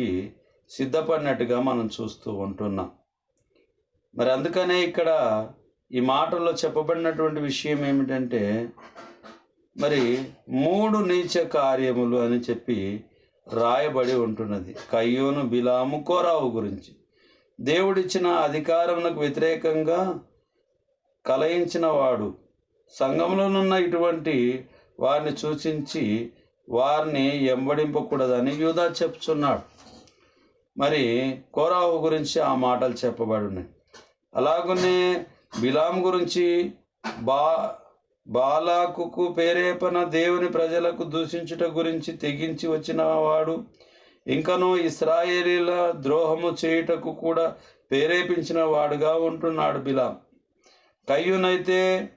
చేయడానికి సిద్ధపడినట్టుగా మనం చూస్తూ ఉంటున్నాం. మరి అందుకనే ఇక్కడ ఈ మాటల్లో చెప్పబడినటువంటి విషయం ఏమిటంటే మరి మూడు నీచ కార్యములు అని చెప్పి రాయబడి ఉంటున్నది. కయ్యోను బిలాము కోరావు గురించి. దేవుడిచ్చిన అధికారములకు వ్యతిరేకంగా కలయించిన వాడు సంఘంలోనున్న ఇటువంటి వారిని సూచించి వారిని ఎంబడింపకూడదని యూదా చెప్తున్నాడు. మరి కోరావు గురించి ఆ మాటలు చెప్పబడి ఉన్నాయి అలాగనే బిలాం గురించి బా బాలాకుకు పేరేపన దేవుని ప్రజలకు దూషించుట గురించి తెగించి వచ్చిన వాడు ఇంకనూ ఇస్రాయేలీల ద్రోహము చేయుటకు కూడా ప్రేరేపించిన వాడుగా ఉంటున్నాడు బిలాం కయ్యునైతే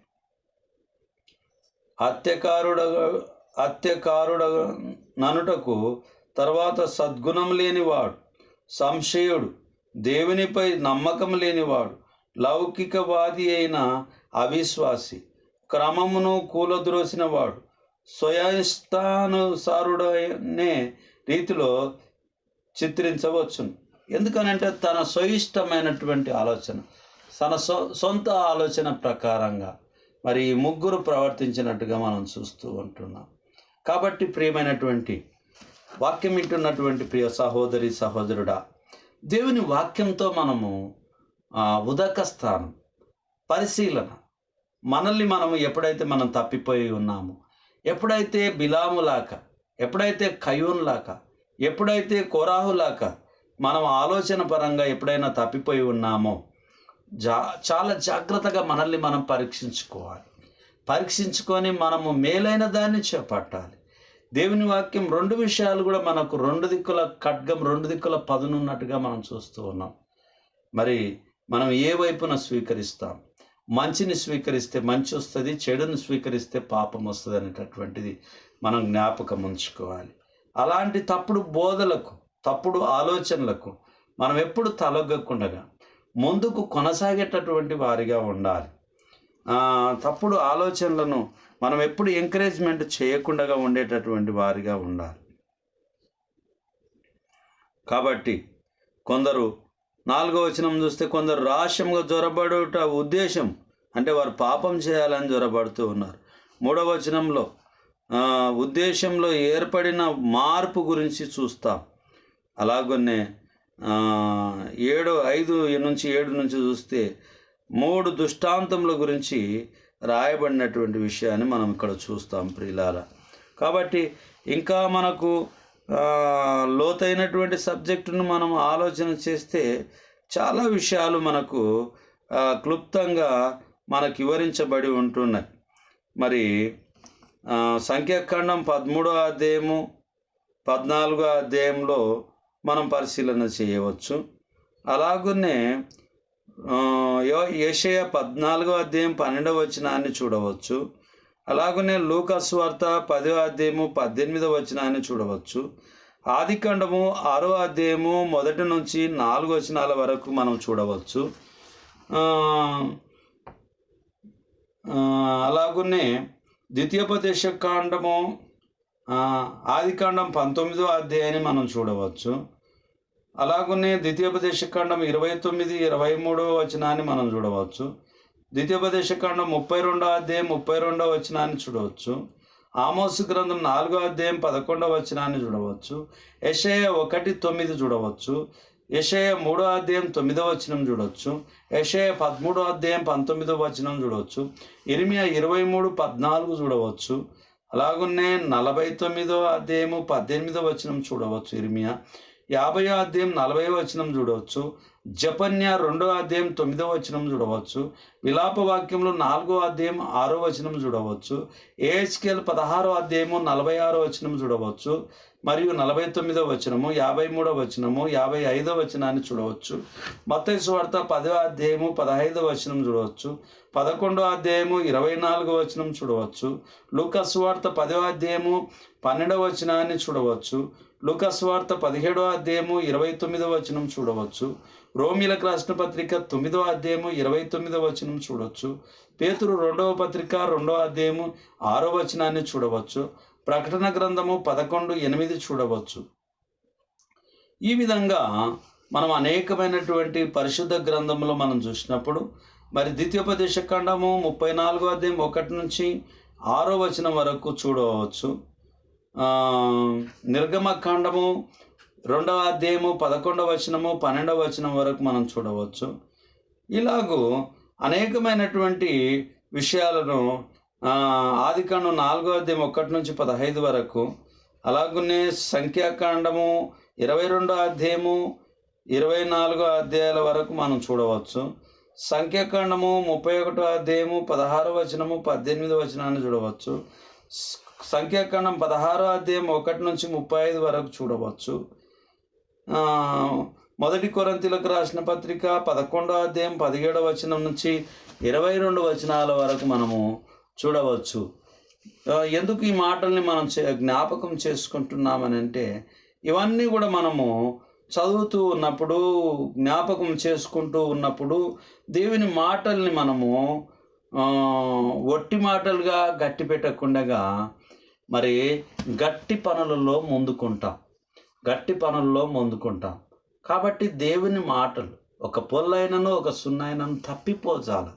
హత్యకారుడ హత్యకారుడ ననుటకు తర్వాత సద్గుణం లేనివాడు. సంశయుడు దేవునిపై నమ్మకం లేనివాడు లౌకికవాది అయిన అవిశ్వాసి క్రమమును కూలద్రోసిన వాడు స్వయష్టానుసారుడనే రీతిలో చిత్రించవచ్చును. ఎందుకనంటే తన స్వయిష్టమైనటువంటి ఆలోచన తన సొ సొంత ఆలోచన ప్రకారంగా మరి ఈ ముగ్గురు ప్రవర్తించినట్టుగా మనం చూస్తూ ఉంటున్నాం. కాబట్టి ప్రియమైనటువంటి వాక్యం వింటున్నటువంటి ప్రియ సహోదరి సహోదరుడా దేవుని వాక్యంతో మనము ఉదక స్థానం పరిశీలన. మనల్ని మనము ఎప్పుడైతే మనం తప్పిపోయి ఉన్నామో ఎప్పుడైతే బిలాములాక ఎప్పుడైతే కయూన్లాక ఎప్పుడైతే కోరాహులాక మనం ఆలోచన పరంగా ఎప్పుడైనా తప్పిపోయి ఉన్నామో జా చాలా జాగ్రత్తగా మనల్ని మనం పరీక్షించుకోవాలి. పరీక్షించుకొని మనము మేలైన దాన్ని చేపట్టాలి. దేవుని వాక్యం రెండు విషయాలు కూడా మనకు రెండు దిక్కుల ఖడ్గం రెండు దిక్కుల పదునున్నట్టుగా మనం చూస్తూ ఉన్నాం. మరి మనం ఏ వైపున స్వీకరిస్తాం? మంచిని స్వీకరిస్తే మంచి వస్తుంది చెడుని స్వీకరిస్తే పాపం వస్తుంది అనేటటువంటిది మనం జ్ఞాపకం ఉంచుకోవాలి. అలాంటి తప్పుడు బోధలకు తప్పుడు ఆలోచనలకు మనం ఎప్పుడు తలొగ్గకుండగా ముందుకు కొనసాగేటటువంటి వారిగా ఉండాలి. తప్పుడు ఆలోచనలను మనం ఎప్పుడు ఎంకరేజ్మెంట్ చేయకుండా ఉండేటటువంటి వారిగా ఉండాలి. కాబట్టి కొందరు నాలుగో వచనం చూస్తే కొందరు రహస్యంగా జ్వరబడుట ఉద్దేశం అంటే వారు పాపం చేయాలని జ్వరబడుతూ ఉన్నారు. మూడవ వచనంలో ఉద్దేశంలో ఏర్పడిన మార్పు గురించి చూస్తాం. అలాగనే ఏడు ఐదు నుంచి ఏడు నుంచి చూస్తే మూడు దృష్టాంతముల గురించి రాయబడినటువంటి విషయాన్ని మనం ఇక్కడ చూస్తాం ప్రియులార. కాబట్టి ఇంకా మనకు లోతైనటువంటి సబ్జెక్టును మనం ఆలోచన చేస్తే చాలా విషయాలు మనకు క్లుప్తంగా మనకు వివరించబడి ఉంటున్నాయి. మరి సంఖ్యాఖండం పదమూడో అధ్యాయము పద్నాలుగో అధ్యాయంలో మనం పరిశీలన చేయవచ్చు. అలాగనే ఏషయ పద్నాలుగో అధ్యాయం పన్నెండవ వచనాన్ని చూడవచ్చు. అలాగనే లూకస్ వార్త పదో అధ్యాయము పద్దెనిమిదవ వచనాన్ని చూడవచ్చు. ఆదికాండము ఆరో అధ్యాయము మొదటి నుంచి నాలుగు వచనాల వరకు మనం చూడవచ్చు. అలాగనే ద్వితీయోపదేశ కాండము ఆదికాండం పంతొమ్మిదో అధ్యాయాన్ని మనం చూడవచ్చు. అలాగనే ద్వితీయోపదేశ కాండం ఇరవై తొమ్మిది ఇరవై మూడో వచనాన్ని మనం చూడవచ్చు. ద్వితీయోపదేశ కాండం ముప్పై రెండో అధ్యాయం ముప్పై రెండో వచనాన్ని చూడవచ్చు. ఆమోసు గ్రంథం నాలుగో అధ్యాయం పదకొండవ వచనాన్ని చూడవచ్చు. యషయ ఒకటి తొమ్మిది చూడవచ్చు. యషయ మూడో అధ్యాయం తొమ్మిదో వచనం చూడవచ్చు. యషయ పదమూడో అధ్యాయం పంతొమ్మిదో వచనం చూడవచ్చు. ఇరిమియా ఇరవై మూడు పద్నాలుగు చూడవచ్చు. అలాగనే నలభై తొమ్మిదో అధ్యాయము పద్దెనిమిదో వచనం చూడవచ్చు ఇరిమియా యాభై అధ్యాయం నలభై వచనం చూడవచ్చు. జపన్య రెండో అధ్యాయం తొమ్మిదో వచనం చూడవచ్చు. విలాప వాక్యంలో నాలుగో అధ్యాయం ఆరో వచనం చూడవచ్చు. ఏహెచ్కేల్ పదహారో అధ్యాయము నలభై ఆరో వచనం చూడవచ్చు. మరియు నలభై తొమ్మిదో వచనము యాభై మూడో వచనము యాభై ఐదో వచనాన్ని చూడవచ్చు. మత్తయి వార్త పదో అధ్యాయము పదహైదో వచనం చూడవచ్చు. పదకొండో అధ్యాయము ఇరవై నాలుగో వచనం చూడవచ్చు. లూకస్ వార్త పదో అధ్యాయము పన్నెండవ వచనాన్ని చూడవచ్చు. లూకస్ వార్త పదిహేడో అధ్యాయము ఇరవై తొమ్మిదో వచనం చూడవచ్చు. రోమిలకు రాసిన పత్రిక తొమ్మిదో అధ్యాయము ఇరవై తొమ్మిదో వచనం చూడవచ్చు పేతురు రెండవ పత్రిక రెండవ అధ్యాయము ఆరో వచనాన్ని చూడవచ్చు. ప్రకటన గ్రంథము పదకొండు ఎనిమిది చూడవచ్చు. ఈ విధంగా మనం అనేకమైనటువంటి పరిశుద్ధ గ్రంథంలో మనం చూసినప్పుడు మరి ద్వితీయోపదేశ ఖండము ముప్పై నాలుగో అధ్యాయం ఒకటి నుంచి ఆరో వచనం వరకు చూడవచ్చు. నిర్గమ నిర్గమకాండము రెండవ అధ్యాయము పదకొండవ వచనము పన్నెండవ వచనం వరకు మనం చూడవచ్చు. ఇలాగూ అనేకమైనటువంటి విషయాలను ఆది ఆదికాండం నాలుగో అధ్యాయం ఒకటి నుంచి పదహైదు వరకు అలాగనే సంఖ్యాకాండము ఇరవై రెండో అధ్యాయము ఇరవై నాలుగో అధ్యాయాల వరకు మనం చూడవచ్చు. సంఖ్యాకాండము ముప్పై ఒకటో అధ్యాయము పదహారో వచనము పద్దెనిమిదో వచనాన్ని చూడవచ్చు. సంఖ్యాకాండం పదహారో అధ్యాయం ఒకటి నుంచి ముప్పై ఐదు వరకు చూడవచ్చు. మొదటి కొరంతిలకు రాసిన పత్రిక పదకొండో అధ్యాయం పదిహేడవ వచనం నుంచి ఇరవై రెండు వచనాల వరకు మనము చూడవచ్చు. ఎందుకు ఈ మాటల్ని మనం చే- జ్ఞాపకం చేసుకుంటున్నామని అంటే ఇవన్నీ కూడా మనము చదువుతూ ఉన్నప్పుడు జ్ఞాపకం చేసుకుంటూ ఉన్నప్పుడు దేవుని మాటల్ని మనము ఒట్టి మాటలుగా గట్టి పెట్టకుండగా మరి గట్టి పనులలో ముందుకుంటాం. గట్టి పనుల్లో ముందుకుంటాం. కాబట్టి దేవుని మాటలు ఒక పొల్లైనను ఒక సున్నైనను తప్పిపోజాలి.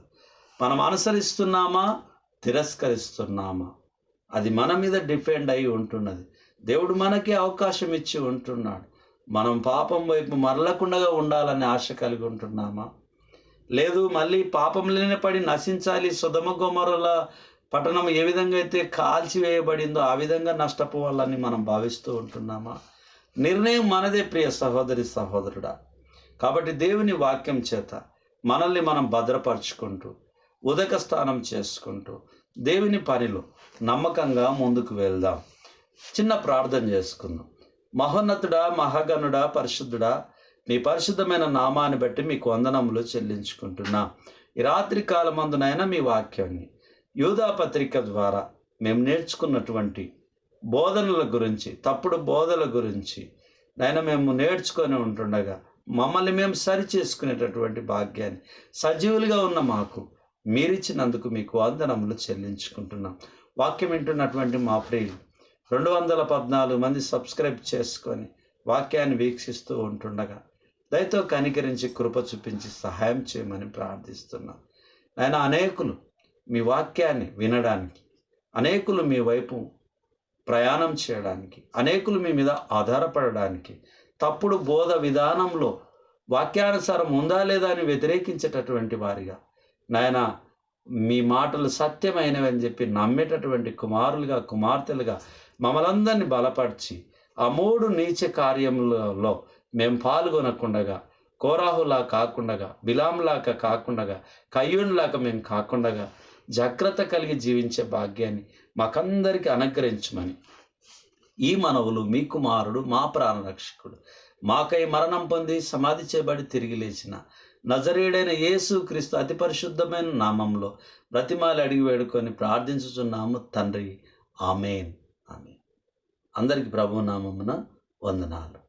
మనం అనుసరిస్తున్నామా? తిరస్కరిస్తున్నామా? అది మన మీద డిపెండ్ అయి ఉంటున్నది. దేవుడు మనకి అవకాశం ఇచ్చి ఉంటున్నాడు. మనం పాపం వైపు మరలకుండా ఉండాలని ఆశ కలిగి ఉంటున్నామా? లేదు మళ్ళీ పాపంలోనే పడి నశించాలి. సుధమ గుమరుల పట్టణం ఏ విధంగా అయితే కాల్చివేయబడిందో ఆ విధంగా నష్టపోవాలని మనం భావిస్తూ ఉంటున్నామా? నిర్ణయం మనదే ప్రియ సహోదరి సహోదరుడా. కాబట్టి దేవుని వాక్యం చేత మనల్ని మనం భద్రపరుచుకుంటూ ఉదక స్నానం చేసుకుంటూ దేవుని పనిలో నమ్మకంగా ముందుకు వెళ్దాం. చిన్న ప్రార్థన చేసుకుందాం. మహోన్నతుడా మహాగణుడా పరిశుద్ధుడా మీ పరిశుద్ధమైన నామాన్ని బట్టి మీకు వందనములు చెల్లించుకుంటున్నా. ఈ రాత్రి కాలమందునైనా మీ వాక్యాన్ని యూదా పత్రిక ద్వారా మేము నేర్చుకున్నటువంటి బోధనల గురించి తప్పుడు బోధల గురించి. నాయన మేము నేర్చుకొని ఉంటుండగా మమ్మల్ని మేము సరి చేసుకునేటటువంటి భాగ్యాన్ని సజీవులుగా ఉన్న మాకు మీరిచ్చినందుకు మీకు వందనములు చెల్లించుకుంటున్నాం. వాక్యం వింటున్నటువంటి మా ప్రియులు రెండు వందల పద్నాలుగు మంది సబ్స్క్రైబ్ చేసుకొని వాక్యాన్ని వీక్షిస్తూ ఉంటుండగా దయతో కనికరించి కృప చూపించి సహాయం చేయమని ప్రార్థిస్తున్నాం. ఆయన అనేకులు మీ వాక్యాన్ని వినడానికి అనేకులు మీ వైపు ప్రయాణం చేయడానికి అనేకులు మీ మీద ఆధారపడడానికి తప్పుడు బోధ విధానంలో వాక్యానుసారం ఉందా లేదా అని వ్యతిరేకించేటటువంటి వారిగా. నాయన మీ మాటలు సత్యమైనవి అని చెప్పి నమ్మేటటువంటి కుమారులుగా కుమార్తెలుగా మమ్మలందరినీ బలపరిచి ఆ మూడు నీచ కార్యములలో మేము పాల్గొనకుండగా కోరాహులా కాకుండగా బిలాంలాగా కాకుండగా కయ్యూన్లాక మేము కాకుండగా జాగ్రత్త కలిగి జీవించే భాగ్యాన్ని మాకందరికీ అనుగ్రహించమని. ఈ మనవులు మీ కుమారుడు మా ప్రాణరక్షకుడు మాకై మరణం పొంది సమాధి చేయబడి తిరిగి లేచిన నజరేడైన యేసు క్రీస్తు అతి పరిశుద్ధమైన నామంలో ప్రతిమాలు అడిగి వేడుకొని ప్రార్థించుచున్నాము తండ్రి. ఆమెన్. ఆమెన్. అందరికి ప్రభు నామమున వందనాలు.